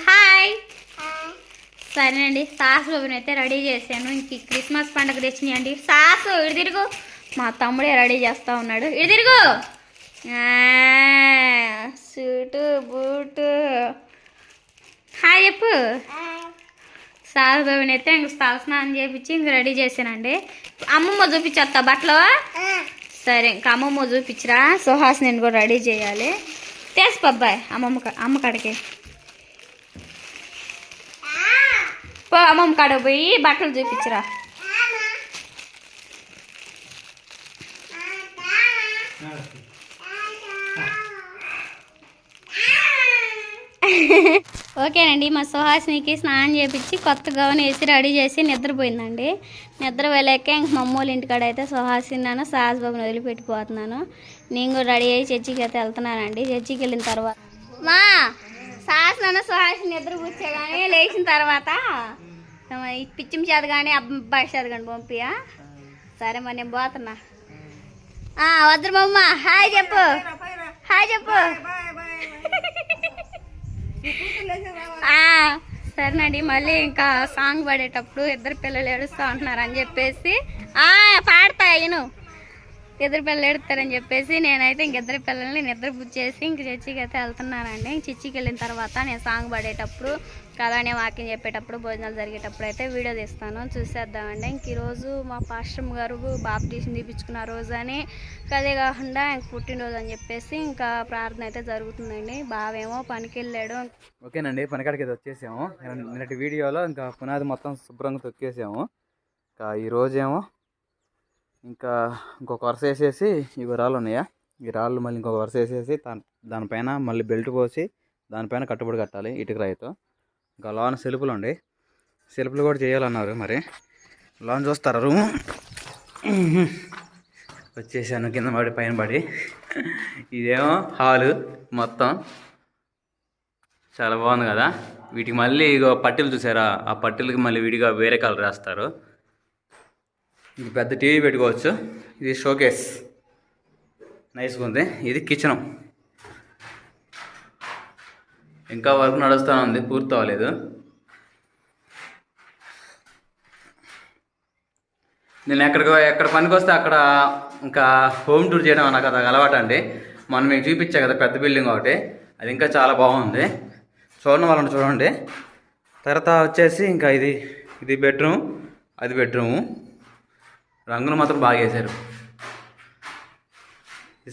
Hi సరేనండి sauce బాబుని అయితే రెడీ చేశాను. ఇంక క్రిస్మస్ పండుగ తెచ్చినాయండి సాస్ ఇటు తిరుగు. మా తమ్ముడే రెడీ చేస్తా ఉన్నాడు. ఆ, సూటు బూటు. హాయ్ చెప్పు. సాస్ బాబుని అయితే ఇంక తల స్నానం చేపించి ఇంక రెడీ చేశానండి. అమ్మమ్మ చూపించేస్తా బట్టలు. సరే ఇంక అమ్మమ్మ చూపించరా. సుహాస్ నేను కూడా రెడీ చేయాలి. తీసు బాబాయ్ అమ్మమ్మ అమ్మ కాడికి. పో అమ్మమ్మ కాడకు పోయి బట్టలు చూపించరా. ఓకేనండి మా సుహాసినికి స్నానం చేపించి కొత్త గౌన్ వేసి రెడీ చేసి నిద్రపోయిందండి. నిద్ర వెళ్ళాక ఇంక మా అమ్మోళ్ళ ఇంటికాడ అయితే సుహాసిన్నాను సాహస్ బాబుని వదిలిపెట్టిపోతున్నాను. నేను కూడా రెడీ అయ్యి చర్చికి అయితే వెళ్తున్నానండి. చర్చికి వెళ్ళిన తర్వాత మా సాహస్ నాన్న సుహాసిని నిద్ర కూర్చోగానే లేచిన తర్వాత ఈ పిచ్చిమి కానీ అబ్బాయి చేత కానీ పంపియా? సరే మరి నేను పోతున్నా. ఆ, బొమ్మ హాయ్ చెప్పు. హాయ్ చెప్పు. సరేనండి. మళ్ళీ ఇంకా సాంగ్ పాడేటప్పుడు ఇద్దరు పిల్లలు ఏడుస్తూ ఉంటున్నారు అని చెప్పేసి. ఆ, పాడతా ఇను. ఇద్దరు పిల్లలు ఎడతారని చెప్పేసి నేనైతే ఇంక ఇద్దరు పిల్లల్ని నిద్ర పుచ్చేసి ఇంక చర్చికి అయితే వెళ్తున్నానండి. ఇంక చర్చికి వెళ్ళిన తర్వాత నేను సాంగ్ పాడేటప్పుడు కథానే వాక్యం చెప్పేటప్పుడు భోజనాలు జరిగేటప్పుడు అయితే వీడియో తీస్తాను. చూసేద్దామండి. ఇంక ఈరోజు మా పాశ్రమ్ గారు బాప్టీషన్ తీపించుకున్న రోజు అని అదే కాకుండా ఇంక పుట్టినరోజు అని చెప్పేసి ఇంకా ప్రార్థన అయితే జరుగుతుందండి. బావేమో పనికి వెళ్ళాడు ఓకేనండి పనికాడికి అయితే వచ్చేసాము. నిన్నటి వీడియోలో ఇంకా పునాది మొత్తం శుభ్రంగా తొక్కేసాము. ఇంకా ఈరోజేమో ఇంకా ఇంకొక వరుస వేసేసి ఇవి రాళ్ళు ఉన్నాయా? ఈ రాళ్ళు మళ్ళీ ఇంకొక వరుస వేసేసి దాని దానిపైన మళ్ళీ బెల్ట్ పోసి దానిపైన కట్టుబడి కట్టాలి ఇటుక రాయితో ఇంకా లోన సెలుపులు ఉండి సెలుపులు కూడా చేయాలన్నారు మరి. లోన్ చూస్తారా రూమ్? వచ్చేసాను కింద పడి పైన పడి. ఇదేమో హాలు మొత్తం. చాలా బాగుంది కదా. వీటికి మళ్ళీ ఇగో పట్టీలు చూసారా? ఆ పట్టీలకి మళ్ళీ విడిగా వేరే కలర్ వేస్తారు. ఇది పెద్ద టీవీ పెట్టుకోవచ్చు. ఇది షోకేస్. నైస్గా ఉంది. ఇది కిచెన్. ఇంకా వర్క్ నడుస్తూనే ఉంది. పూర్తి అవ్వలేదు. నేను ఎక్కడికి ఎక్కడ పనికి వస్తే అక్కడ ఇంకా హోమ్ టూర్ చేయడం నాకు అది అలవాటు అండి. మనం మీకు చూపించా కదా పెద్ద బిల్డింగ్ ఒకటి. అది ఇంకా చాలా బాగుంది. చూడండి వాళ్ళని చూడండి. తర్వాత వచ్చేసి ఇంకా ఇది ఇది బెడ్రూమ్. అది బెడ్రూము. రంగులు మాత్రం బాగా వేశారు.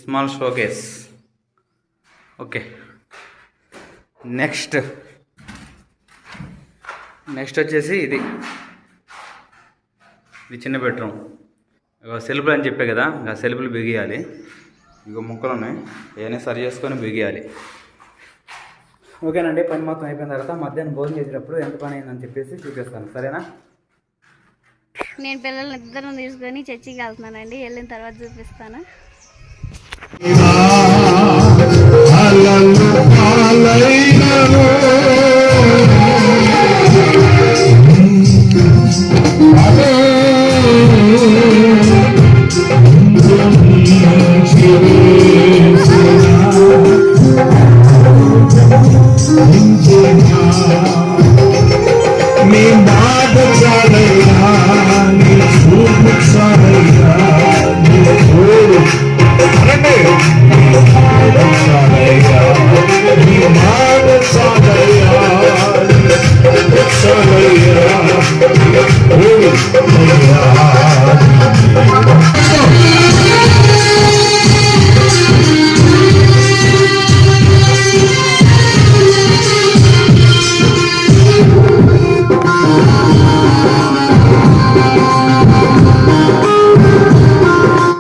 Small showcase okay next next వచ్చేసి ఇది. ఇది చిన్న బెడ్రూమ్ ఇక సెల్ఫ్లు అని చెప్పే కదా ఇంకా సెల్ఫ్లు బిగియాలి. ఇక ముక్కలు ఉన్నాయి. ఏమైనా సరి చేసుకొని బిగియాలి. ఓకేనండి పని మొత్తం అయిపోయిన తర్వాత మధ్యాహ్నం భోజనం చేసేటప్పుడు ఎంత పని అయిందని చెప్పేసి చూపిస్తాను. సరేనా? నేను పిల్లల్ని ఇద్దరం తీసుకొని చర్చికి వెళ్తున్నానండి. వెళ్ళిన తర్వాత చూపిస్తాను.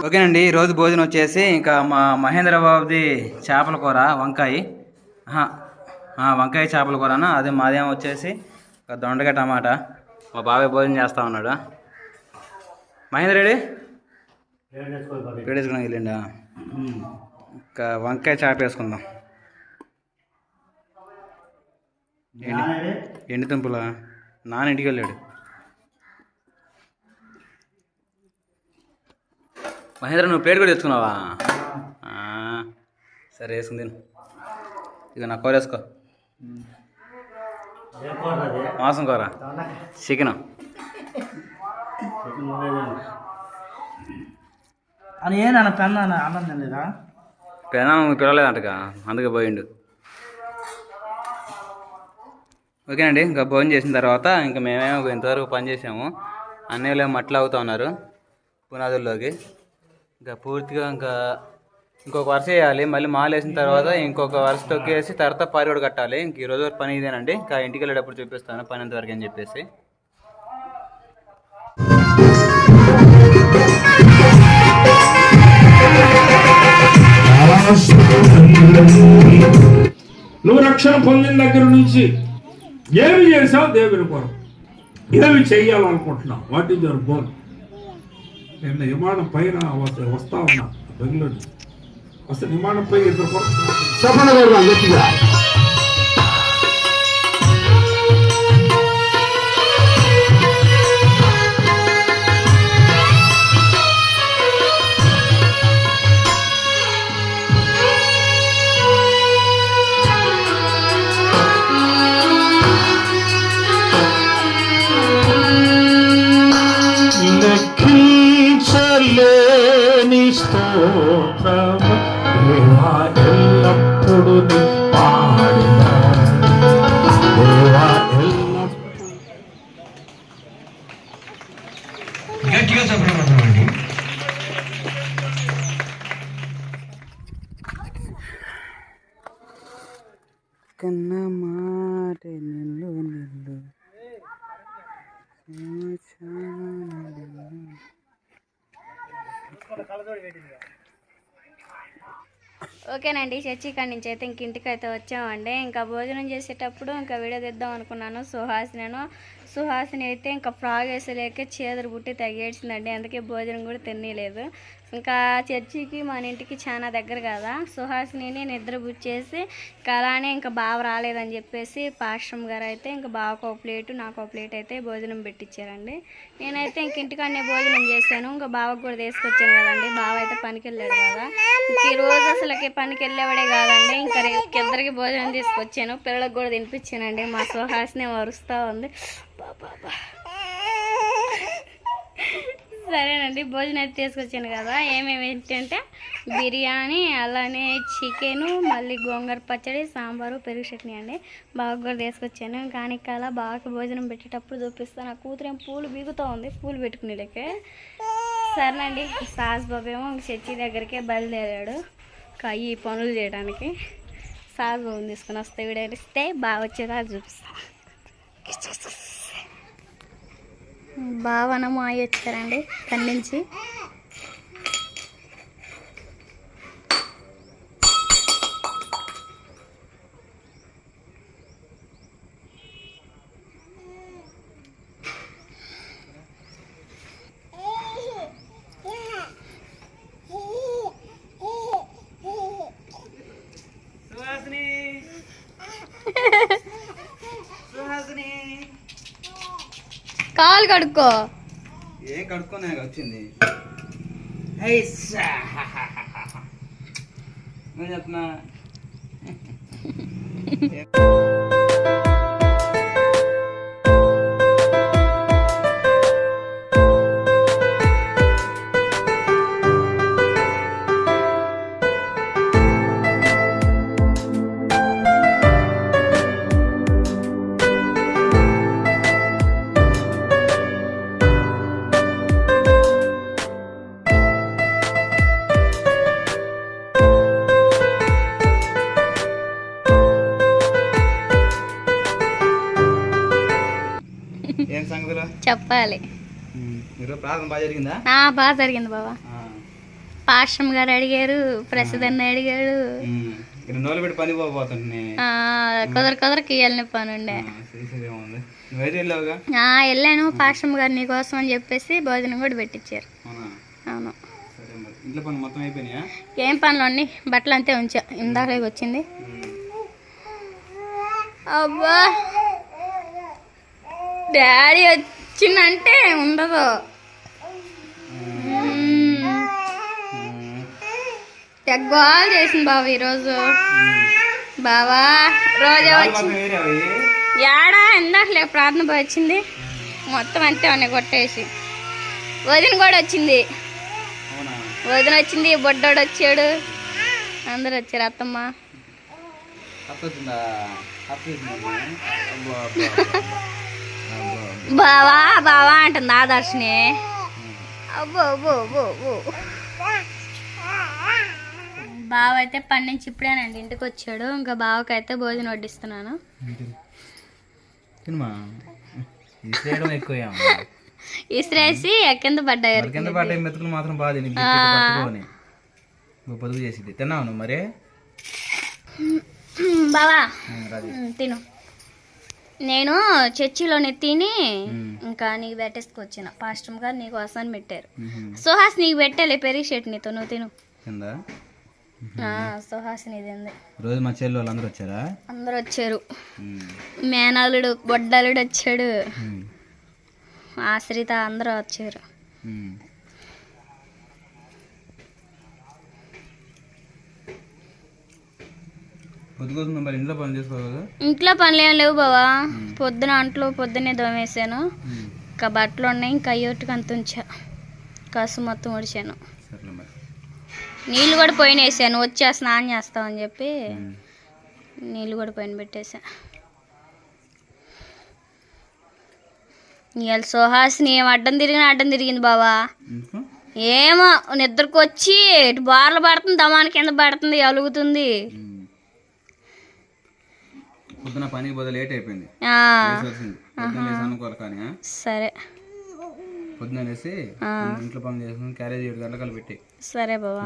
ఓకేనండి ఈరోజు భోజనం వచ్చేసి ఇంకా మా మహేంద్ర బాబుది చేపల కూర వంకాయ. వంకాయ చేపల కూరన? అదే మాదేమో వచ్చేసి ఒక దొండకాయ టమాటా. మా బాబాయ్ భోజనం చేస్తా ఉన్నాడు? మహేంద్ర రెడ్డి వేడేసుకున్నాం వెళ్ళిండా? ఇంకా వంకాయ చేప వేసుకుందాం. ఎండి ఎండి తుంపులా? నాన్న ఇంటికి వెళ్ళాడు. మహేంద్ర నువ్వు ప్లేట్ కూడా తెచ్చుకున్నావా? సరే వేసుకుంది ఇక నా కూర వేసుకో. మాంసం కూర. చికెన్. అని ఏనా పెన్న అన్నం తినలేదా? పెనాం పిలవలేదంటగా అందుకే పోయిండు. ఓకేనండి ఇంకా భోజనం చేసిన తర్వాత ఇంకా మేమేమో ఇంతవరకు పని చేసాము. అన్నయ్యలు ఏమో మట్లు అవుతా ఉన్నారు పునాదుల్లోకి. ఇంకా పూర్తిగా ఇంకా ఇంకొక వరుస వేయాలి మళ్ళీ మాలేసిన వేసిన తర్వాత ఇంకొక వరుస తొక్కేసి తర్వాత పారివాడు కట్టాలి. ఇంక ఈరోజు పని ఇదేనండి. ఇంకా ఇంటికి వెళ్ళేటప్పుడు చూపిస్తాను. పని ఎంతవరకు అని చెప్పేసి. నువ్వు రక్షణ పొందిన దగ్గర నుంచి ఏమి చేసావు దేవుని కొరకు. ఏమి చెయ్యాలనుకుంటున్నావు? What is your goal? నిన్న విమానం పైన వస్తా- వస్తా ఉన్నా. బెంగళూరు వస్తే విమానం పై ఇద్దరు కొరకు చెప్పండి గట్టిగా లెక్కించలేని స్తోత్రము దేవా ఎల్లప్పుడు పాడిన దేవా ఎల్లప్పుడు గట్టిగా కన్న మాట నిల్లు నిల్లు. ఓకేనండి చర్చి ఇక్కడి నుంచి అయితే ఇంక ఇంటికి అయితే వచ్చామండి. ఇంకా భోజనం చేసేటప్పుడు ఇంకా వీడియో తెద్దాం అనుకున్నాను సుహాసినను. సుహాసిని అయితే ఇంకా ఫ్రాగ్ వేసలేక చేదురు బుట్టి తగ్గేసిందండి అందుకే భోజనం కూడా తినలేదు ఇంకా చర్చికి మన ఇంటికి చాలా దగ్గర కదా సుహాసిని నిద్ర బుచ్చేసి ఇంకా అలానే ఇంకా బావ రాలేదని చెప్పేసి పాశ్రమ్ గారు అయితే ఇంకా బావకు ఒక ప్లేటు నాకు ఒక ప్లేట్ అయితే భోజనం పెట్టించారండి నేనైతే ఇంక ఇంటికాడనే భోజనం చేశాను. ఇంకా బావకు కూడా తీసుకొచ్చాను కదండి. బావ అయితే పనికి వెళ్ళాడు కదా. ఇంక ఈ రోజు అసలుకి పనికి వెళ్ళేవాడే కాదండి. ఇంకా రేపు ఇద్దరికి భోజనం తీసుకొచ్చాను. పిల్లలకు కూడా తినిపించానండి. మా సుహాసిని వరుస్తూ ఉంది. సరేనండి భోజనం అయితే తీసుకొచ్చాను కదా. ఏమేమి ఏంటంటే బిర్యానీ అలానే చికెను మళ్ళీ గోంగూర పచ్చడి సాంబారు పెరుగు చట్నీ అండి. బాగా కూడా తీసుకొచ్చాను. కానీ కాలా బాగా భోజనం పెట్టేటప్పుడు చూపిస్తాను నా కూతురు పూలు బీగుతూ ఉంది పూలు పెట్టుకునేలకే. సరేనండి సాస్ బాబు ఏమో చర్చి దగ్గరికే బయలుదేరాడు. ఇంకా ఈ పనులు చేయడానికి సాస్ బాబుని తీసుకుని వస్తే విడేస్తే బాగా వచ్చేదా చూపిస్తాను భావన మాయ వచ్చారండి అక్కడి కాలు కడుక్కో. ఏం కడుక్కొని వచ్చింది. నేను చెప్తున్నా ఏం సంగతులు? చెప్పాలి. బాగా జరిగిందా? బాబా. పాశ్రం గారు అడిగారు ప్రసిద్ధన్న అడిగాడు. పని కుదర కుదరకి వెళ్ళిన పని ఉండే వెళ్ళాను. పాశ్రం గారు నీకోసం అని చెప్పేసి భోజనం కూడా పెట్టించారు అవునా? ఏం పనులు అన్ని? బట్టలు అంతే ఉంచా. ఇందాక వచ్చింది. అబ్బా! డాడీ వచ్చిందంటే ఉండదు. తెగ్గోలు చేసింది బాబు ఈరోజు. బావా రోజా కాలు వచ్చి మాత్రం వేరే అవి ఏడా ఇందాకలే ప్రార్థన వచ్చింది. మొత్తం అంతే ఉన్నాయి కొట్టేసి. వదిన కూడా వచ్చింది. వదిన వచ్చింది బొడ్డోడు వచ్చాడు. అందరు వచ్చారు అత్తమ్మ. అత్త బావా బావా అంటుంది ఆదర్శని అబ్బో అబ్బో అబ్బో అబ్బో. బావ అయితే పని నుంచి ఇప్పుడేనండి ఇంటికి వచ్చాడు. ఇంకా బావకైతే భోజనం వడ్డిస్తున్నాను. ఇసిరేసి కింద పడ్డాయి కింద పడ్డ మెతుకులు మాత్రం బాగా తిని పొదుపు చేసింది తిన్నావు నువ్వు మరే? బావా. తిను. నేను చర్చిలోనే తిని. ఇంకా నీకు పెట్టేసుకొచ్చిన. పాస్టమ్ గారు నీకు వస్తాను పెట్టారు. సుహాస్ నీకు పెట్టాలి పెరిగి షర్ట్ నీతో నువ్వు తిను. కింద సుహాస్ నీది రోజు మా చెల్లి వాళ్ళందరూ వచ్చారా? అందరూ వచ్చారు. ఉమ్. మేనల్లుడు బొడ్డలుడు వచ్చాడు. ఆశ్రిత అందరూ వచ్చారు. పొద్దుకోసం మరి ఇంట్లో పని చేసుకోవాలి కదా? ఇంట్లో పనులు ఏం లేవు బావా. పొద్దున అంట్లో పొద్దున్నే దోమేసాను. ఇంకా బట్టలు ఉన్నాయి ఇంకా అయ్యోటికి అంత ఉంచా. కసు మొత్తం ఉడిచాను నీళ్ళు కూడా పోయిన వేసాను వచ్చా స్నానం చేస్తామని చెప్పి. నీళ్ళు కూడా పైన పెట్టేసా. ఇవాళ సుహాసిని ఏం అడ్డం తిరిగిన అడ్డం తిరిగింది బావా. ఏమో నిద్రకు వచ్చి బార్లు పడుతుంది దమాని కింద పడుతుంది అలుగుతుంది. పొద్దున పనికి పోతే లేట్ అయిపోయింది. అనుకోవాలి కానీ? సరే. పొద్దున లేసి ఇంట్లో పని చేసుకుని క్యారేజ్ ఏడు గంటలకు పెట్టి సరే బావా.